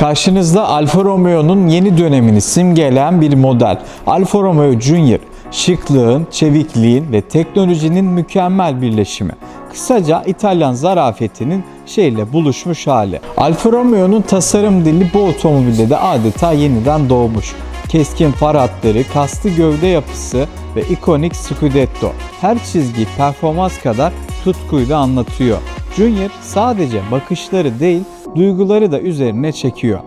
Karşınızda Alfa Romeo'nun yeni dönemini simgeleyen bir model. Alfa Romeo Junior, şıklığın, çevikliğin ve teknolojinin mükemmel birleşimi. Kısaca İtalyan zarafetinin şehirle buluşmuş hali. Alfa Romeo'nun tasarım dili bu otomobilde de adeta yeniden doğmuş. Keskin far hatları, kaslı gövde yapısı ve ikonik Scudetto her çizgi performans kadar tutkuyla anlatıyor. Junior sadece bakışları değil, duyguları da üzerine çekiyor.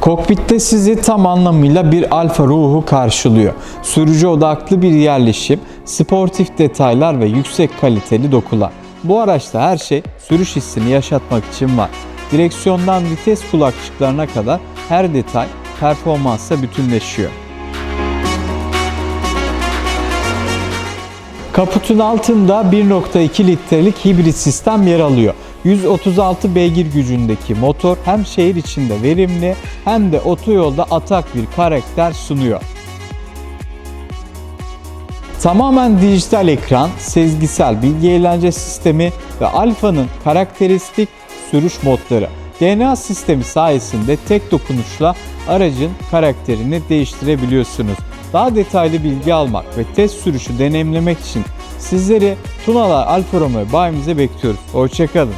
Kokpitte sizi tam anlamıyla bir alfa ruhu karşılıyor. Sürücü odaklı bir yerleşim, sportif detaylar ve yüksek kaliteli dokular. Bu araçta her şey sürüş hissini yaşatmak için var. Direksiyondan vites kulakçıklarına kadar her detay performansla bütünleşiyor. Kaputun altında 1.2 litrelik hibrit sistem yer alıyor. 136 beygir gücündeki motor hem şehir içinde verimli hem de otoyolda atak bir karakter sunuyor. Tamamen dijital ekran, sezgisel bilgi eğlence sistemi ve Alfa'nın karakteristik sürüş modları. DNA sistemi sayesinde tek dokunuşla aracın karakterini değiştirebiliyorsunuz. Daha detaylı bilgi almak ve test sürüşü deneyimlemek için sizleri Tunalar Alfa Romeo bayimize bekliyoruz. Hoşçakalın.